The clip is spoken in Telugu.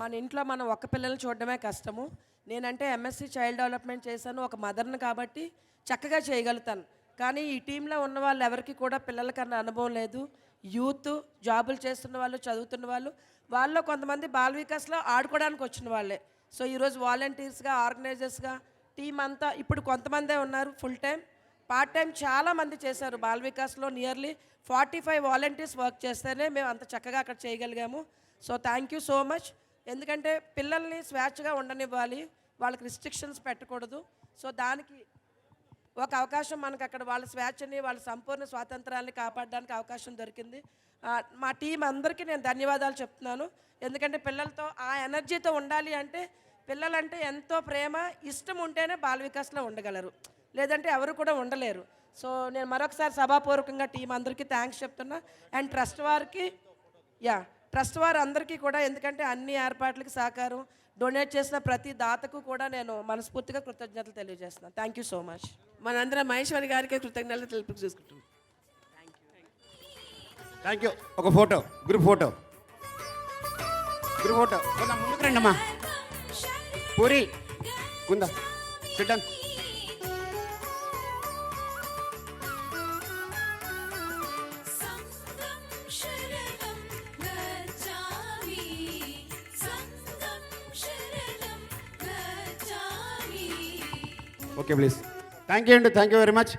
మన ఇంట్లో మనం ఒక్క పిల్లల్ని చూడడమే కష్టము. నేనంటే ఎంఎస్సి చైల్డ్ డెవలప్మెంట్ చేశాను ఒక మదర్ని కాబట్టి చక్కగా చేయగలుగుతాను. కానీ ఈ టీంలో ఉన్న వాళ్ళు ఎవరికి కూడా పిల్లల కన్నా అనుభవం లేదు. యూత్ జాబులు చేస్తున్న వాళ్ళు చదువుతున్న వాళ్ళు వాళ్ళలో కొంతమంది బాల వికాస్లో ఆడుకోవడానికి వచ్చిన వాళ్ళే. సో ఈరోజు వాలంటీర్స్గా ఆర్గనైజర్స్గా టీం అంతా ఇప్పుడు కొంతమందే ఉన్నారు ఫుల్ టైం. పార్ట్ టైం చాలామంది చేశారు Bala వికాస్లో nearly forty five volunteers work చేస్తేనే మేము అంత చక్కగా అక్కడ చేయగలిగాము. So thank you so much. ఎందుకంటే పిల్లల్ని స్వేచ్ఛగా ఉండనివ్వాలి వాళ్ళకి రిస్ట్రిక్షన్స్ పెట్టకూడదు. సో దానికి ఒక అవకాశం మనకు అక్కడ వాళ్ళ స్వేచ్ఛని వాళ్ళ సంపూర్ణ స్వాతంత్రాన్ని కాపాడడానికి అవకాశం దొరికింది. మా టీం అందరికీ నేను ధన్యవాదాలు చెప్తున్నాను. ఎందుకంటే పిల్లలతో ఆ ఎనర్జీతో ఉండాలి అంటే పిల్లలంటే ఎంతో ప్రేమ ఇష్టం ఉంటేనే బాల వికాస్లో ఉండగలరు. లేదంటే ఎవరు కూడా ఉండలేరు. సో నేను మరొకసారి సభాపూర్వకంగా టీం అందరికీ థ్యాంక్స్ చెప్తున్నా. అండ్ ట్రస్ట్ వారికి యా ట్రస్ట్ వారు అందరికీ కూడా ఎందుకంటే అన్ని ఏర్పాట్లకి సహకారం డొనేట్ చేసిన ప్రతి దాతకు కూడా నేను మనస్ఫూర్తిగా కృతజ్ఞతలు తెలియజేస్తున్నాను. థ్యాంక్ యూ సో మచ్ మనందరం మహేశ్వరి గారికి కృతజ్ఞతలు తెలుపు చూసుకుంటాం థ్యాంక్ యూ ఒక photo group photo. Group photo. కొందా ముందుకు రండి అమ్మా పూరి కుందా sit down okay please thank you అండి థ్యాంక్ యూ వెరీ మచ్